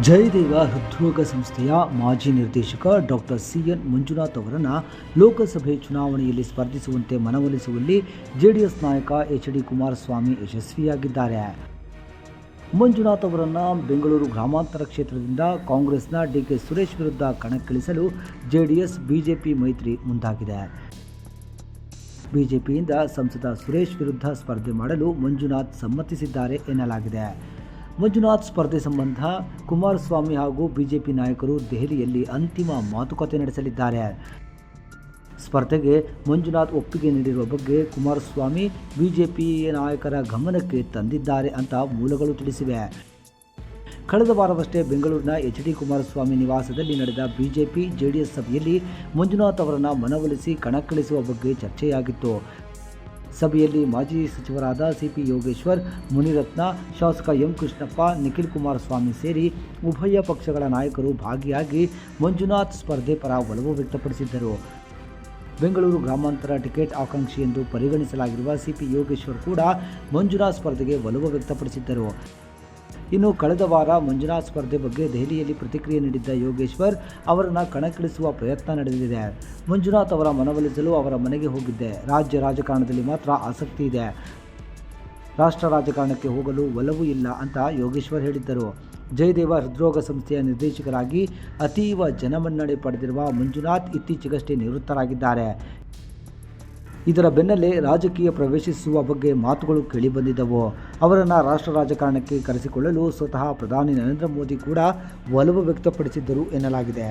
ಜಯದೇವ ಹೃದ್ರೋಗ ಸಂಸ್ಥೆಯ ಮಾಜಿ ನಿರ್ದೇಶಕ ಡಾಕ್ಟರ್ ಸಿ ಎನ್ ಮಂಜುನಾಥ್ ಅವರನ್ನು ಲೋಕಸಭೆ ಚುನಾವಣೆಯಲ್ಲಿ ಸ್ಪರ್ಧಿಸುವಂತೆ ಮನವೊಲಿಸುವಲ್ಲಿ ಜೆಡಿಎಸ್ ನಾಯಕ ಎಚ್ ಡಿ ಕುಮಾರಸ್ವಾಮಿ ಯಶಸ್ವಿಯಾಗಿದ್ದಾರೆ. ಮಂಜುನಾಥ್ ಅವರನ್ನು ಬೆಂಗಳೂರು ಗ್ರಾಮಾಂತರ ಕ್ಷೇತ್ರದಿಂದ ಕಾಂಗ್ರೆಸ್ನ ಡಿ ಕೆ ಸುರೇಶ್ ವಿರುದ್ಧ ಕಣಕ್ಕಿಳಿಸಲು ಜೆಡಿಎಸ್, ಬಿಜೆಪಿ ಮೈತ್ರಿ ಮುಂದಾಗಿದೆ. ಬಿಜೆಪಿಯಿಂದ ಸಂಸದ ಸುರೇಶ್ ವಿರುದ್ಧ ಸ್ಪರ್ಧೆ ಮಾಡಲು ಮಂಜುನಾಥ್ ಸಮ್ಮತಿಸಿದ್ದಾರೆ ಎನ್ನಲಾಗಿದೆ. ಮಂಜುನಾಥ್ ಸ್ಪರ್ಧೆ ಸಂಬಂಧ ಕುಮಾರಸ್ವಾಮಿ ಹಾಗೂ ಬಿಜೆಪಿ ನಾಯಕರು ದೆಹಲಿಯಲ್ಲಿ ಅಂತಿಮ ಮಾತುಕತೆ ನಡೆಸಲಿದ್ದಾರೆ. ಸ್ಪರ್ಧೆಗೆ ಮಂಜುನಾಥ್ ಒಪ್ಪಿಗೆ ನೀಡಿರುವ ಬಗ್ಗೆ ಕುಮಾರಸ್ವಾಮಿ ಬಿಜೆಪಿ ನಾಯಕರ ಗಮನಕ್ಕೆ ತಂದಿದ್ದಾರೆ ಅಂತ ಮೂಲಗಳು ತಿಳಿಸಿವೆ. ಕಳೆದ ವಾರವಷ್ಟೇ ಬೆಂಗಳೂರಿನ ಎಚ್ ಡಿ ಕುಮಾರಸ್ವಾಮಿ ನಿವಾಸದಲ್ಲಿ ನಡೆದ ಬಿಜೆಪಿ ಜೆಡಿಎಸ್ ಸಭೆಯಲ್ಲಿ ಮಂಜುನಾಥ್ ಅವರನ್ನು ಮನವೊಲಿಸಿ ಕಣಕ್ಕಿಳಿಸುವ ಬಗ್ಗೆ ಚರ್ಚೆಯಾಗಿತ್ತು. ಸಭೆಯಲ್ಲಿ ಮಾಜಿ ಸಚಿವರಾದ ಸಿಪಿ ಯೋಗೇಶ್ವರ್, ಮುನಿರತ್ನ, ಶಾಸಕ ಎಂ ಕೃಷ್ಣಪ್ಪ ನಿಖಿಲ್ ಕುಮಾರಸ್ವಾಮಿ ಸೇರಿ ಉಭಯ ಪಕ್ಷಗಳ ನಾಯಕರು ಭಾಗಿಯಾಗಿ ಮಂಜುನಾಥ್ ಸ್ಪರ್ಧೆ ಪರ ಒಲವು ವ್ಯಕ್ತಪಡಿಸಿದ್ದರು. ಬೆಂಗಳೂರು ಗ್ರಾಮಾಂತರ ಟಿಕೆಟ್ ಆಕಾಂಕ್ಷಿ ಎಂದು ಪರಿಗಣಿಸಲಾಗಿರುವ ಸಿಪಿ ಯೋಗೇಶ್ವರ್ ಕೂಡ ಮಂಜುನಾಥ್ ಸ್ಪರ್ಧೆಗೆ ಒಲವು ವ್ಯಕ್ತಪಡಿಸಿದ್ದರು. ಇನ್ನು ಕಳೆದ ವಾರ ಮಂಜುನಾಥ್ ಸ್ಪರ್ಧೆ ಬಗ್ಗೆ ದೆಹಲಿಯಲ್ಲಿ ಪ್ರತಿಕ್ರಿಯೆ ನೀಡಿದ್ದ ಯೋಗೇಶ್ವರ್ ಅವರನ್ನು ಕಣಕ್ಕಿಳಿಸುವ ಪ್ರಯತ್ನ ನಡೆದಿದೆ. ಮಂಜುನಾಥ್ ಅವರ ಮನವೊಲಿಸಲು ಅವರ ಮನೆಗೆ ಹೋಗಿದ್ದೆ. ರಾಜ್ಯ ರಾಜಕಾರಣದಲ್ಲಿ ಮಾತ್ರ ಆಸಕ್ತಿ ಇದೆ. ರಾಷ್ಟ್ರ ರಾಜಕಾರಣಕ್ಕೆ ಹೋಗಲು ಒಲವು ಇಲ್ಲ ಅಂತ ಯೋಗೇಶ್ವರ್ ಹೇಳಿದ್ದರು. ಜಯದೇವ ಹೃದ್ರೋಗ ಸಂಸ್ಥೆಯ ನಿರ್ದೇಶಕರಾಗಿ ಅತೀವ ಜನಮನ್ನಣೆ ಪಡೆದಿರುವ ಮಂಜುನಾಥ್ ಇತ್ತೀಚೆಗಷ್ಟೇ ನಿವೃತ್ತರಾಗಿದ್ದಾರೆ. ಇದರ ಬೆನ್ನಲ್ಲೇ ರಾಜಕೀಯ ಪ್ರವೇಶಿಸುವ ಬಗ್ಗೆ ಮಾತುಗಳು ಕೇಳಿಬಂದಿದ್ದವು ಅವರನ್ನು ರಾಷ್ಟ್ರ ರಾಜಕಾರಣಕ್ಕೆ ಕರೆಸಿಕೊಳ್ಳಲು ಸ್ವತಃ ಪ್ರಧಾನಿ ನರೇಂದ್ರ ಮೋದಿ ಕೂಡ ಒಲವು ವ್ಯಕ್ತಪಡಿಸಿದ್ದರು ಎನ್ನಲಾಗಿದೆ.